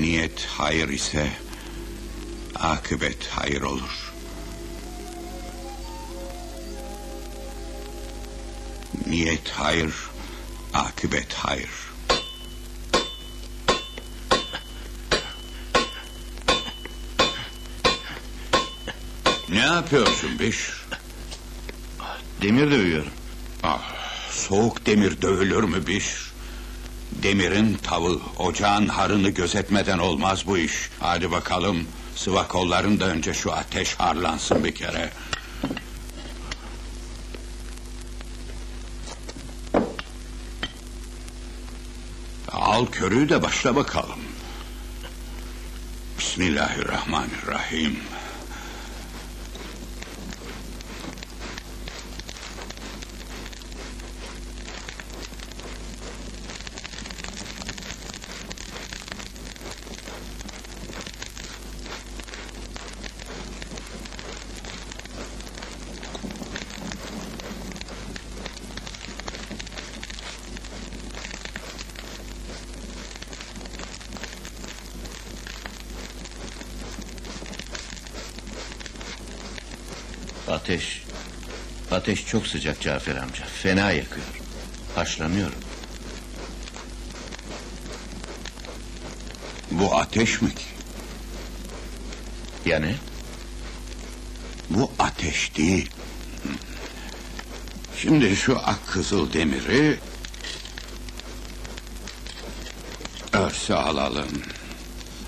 niyet hayır ise akıbet hayır olur. Niyet hayır, akıbet hayır. Ne yapıyorsun Beşir? Demir dövüyorum. Ah, soğuk demir dövülür mü Beşir? Demirin tavı, ocağın harını gözetmeden olmaz bu iş. Hadi bakalım, sıva kolların da önce şu ateş harlansın bir kere. Al körüğü de başla bakalım. Bismillahirrahmanirrahim. Ateş. Ateş çok sıcak Cafer amca. Fena yakıyor. Haşlanıyorum. Bu ateş mi ki? Yani? Bu ateş değil. Şimdi şu ak kızıl demiri örse alalım.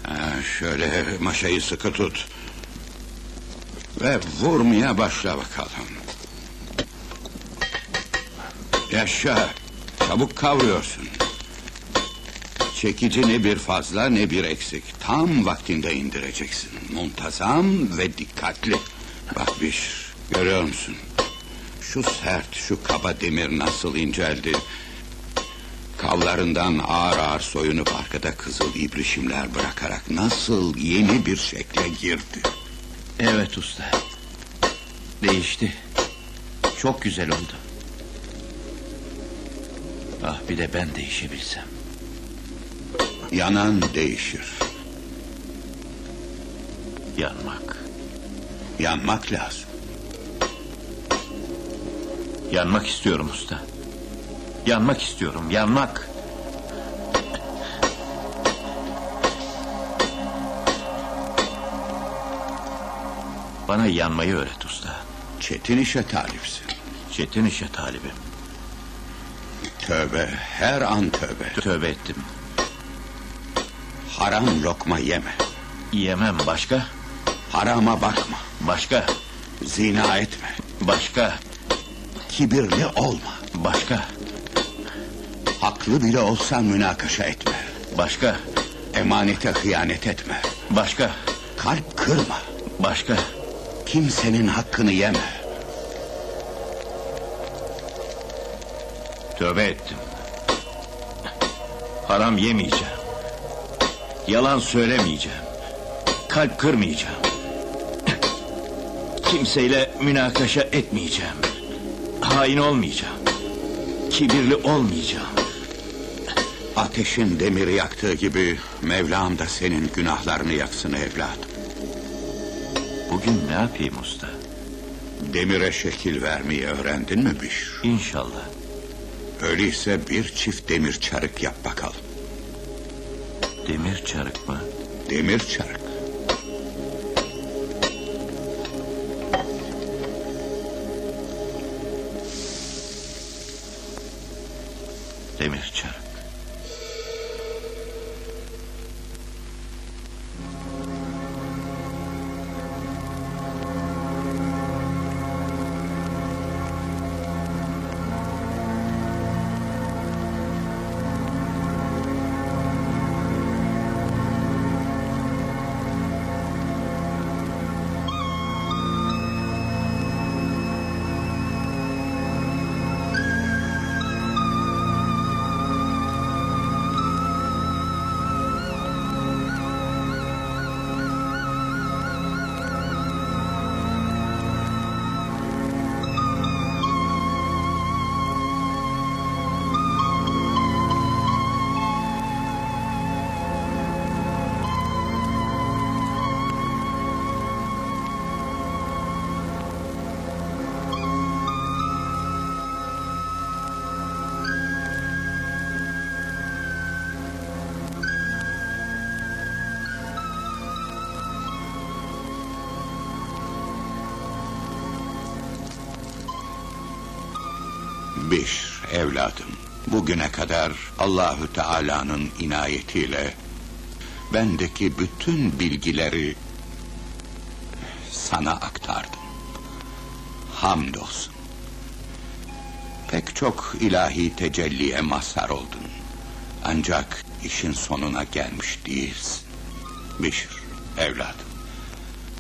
Ha, şöyle maşayı sıkı tut. Ve vurmaya başla bakalım. Yaşa. Çabuk kavruyorsun. Çekici ne bir fazla ne bir eksik. Tam vaktinde indireceksin. Muntazam ve dikkatli. Bak bir görüyor musun? Şu sert, şu kaba demir nasıl inceldi. Kavlarından ağır ağır soyunup arkada kızıl ibrişimler bırakarak nasıl yeni bir şekle girdi. Evet usta. Değişti. Çok güzel oldu. Ah bir de ben değişebilsem. Yanan değişir. Yanmak. Yanmak lazım. Yanmak istiyorum usta. Yanmak istiyorum, yanmak. Bana yanmayı öğret usta. Çetin işe talipsin. Çetin işe talibim. Tövbe, her an tövbe. Tövbe ettim. Haram lokma yeme. Yemem başka, Harama bakma. başka, Zina etme. başka, Kibirli olma. başka, Haklı bile olsan münakaşa etme. başka, Emanete hıyanet etme. başka, Kalp kırma. başka. Kimsenin hakkını yeme. Tövbe ettim. Haram yemeyeceğim. Yalan söylemeyeceğim. Kalp kırmayacağım. Kimseyle münakaşa etmeyeceğim. Hain olmayacağım. Kibirli olmayacağım. Ateşin demiri yaktığı gibi Mevlam da senin günahlarını yaksın evladım. Bugün ne yapayım usta? Demire şekil vermeyi öğrendin mi Bişr? İnşallah. Öyleyse bir çift demir çarık yap bakalım. Demir çarık mı? Demir çarık. Bişr evladım, bugüne kadar Allahü Teala'nın inayetiyle bendeki bütün bilgileri sana aktardım. Hamdolsun. Pek çok ilahi tecelliye mazhar oldun. Ancak işin sonuna gelmiş değilsin. Bişir, evladım.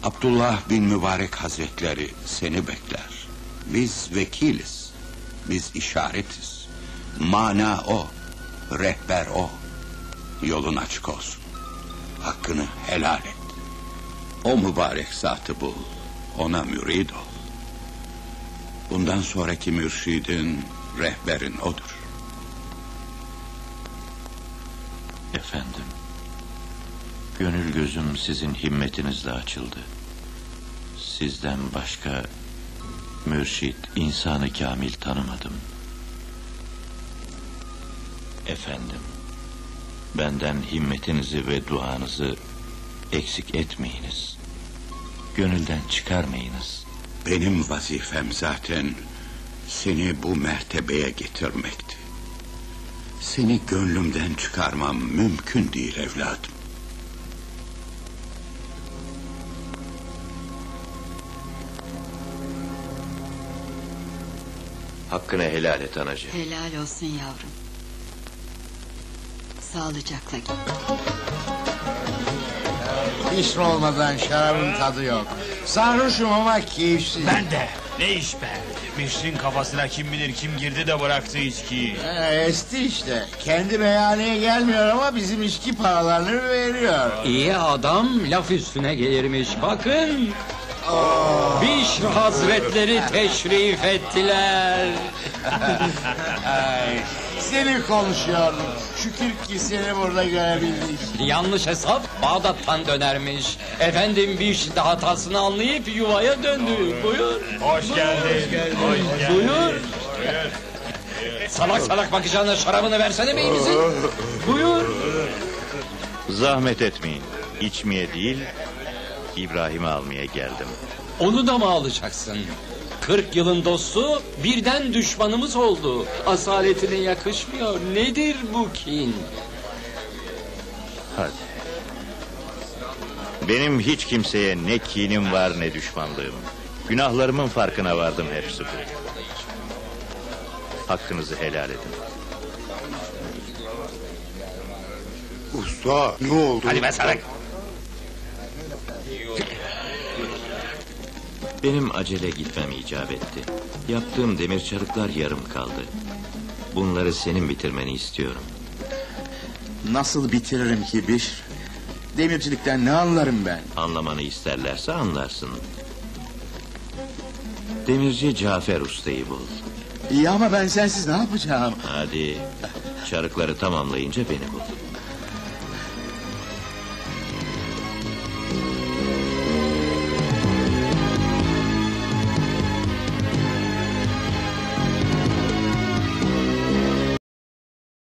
Abdullah bin Mübarek Hazretleri seni bekler. Biz vekiliz. Biz işaretiz. Mana o. Rehber o. Yolun açık olsun. Hakkını helal et. O mübarek zatı bul. Ona mürid ol. Bundan sonraki mürşidin, rehberin odur. Efendim, gönül gözüm sizin himmetinizle açıldı. Sizden başka mürşit, insanı kamil tanımadım. Efendim, benden himmetinizi ve duanızı eksik etmeyiniz. Gönülden çıkarmayınız. Benim vazifem zaten seni bu mertebeye getirmekti. Seni gönlümden çıkarmam mümkün değil evladım. Hakkını helal et anacığım. Helal olsun yavrum. Sağlıcakla git. Pişr olmadan şarabın tadı yok. Sarhoşum ama keyifsiz. Ben de. Ne iş be? Mişrin kafasına kim bilir kim girdi de bıraktı içkiyi. Ee, esti işte. Kendi meyhaneye gelmiyor ama bizim içki paralarını veriyor. İyi adam laf üstüne gelirmiş. Bakın. Bişr Hazretleri teşrif ettiler. Ay, seni konuşuyordum. Şükür ki seni burada görebildik. Yanlış hesap Bağdat'tan dönermiş. Efendim Bişr de hatasını anlayıp yuvaya döndü. Buyur. Hoş geldin. Hoş geldin. Buyur. Salak salak bakacağına şarabını versene beyimizin. Buyur. Zahmet etmeyin. İçmeye değil, İbrahim'i almaya geldim. Onu da mı alacaksın? 40 yılın dostu birden düşmanımız oldu. Asaletine yakışmıyor. Nedir bu kin? Hadi. Benim hiç kimseye ne kinim var ne düşmanlığım. Günahlarımın farkına vardım hepsi bu. Hakkınızı helal edin. Usta ne oldu? Hadi be salak. Benim acele gitmem icap etti. Yaptığım demir çarıklar yarım kaldı. Bunları senin bitirmeni istiyorum. Nasıl bitiririm ki Bişr? Demircilikten ne anlarım ben? Anlamanı isterlerse anlarsın. Demirci Cafer Usta'yı bul. İyi ama ben sensiz ne yapacağım? Hadi çarıkları tamamlayınca beni bul.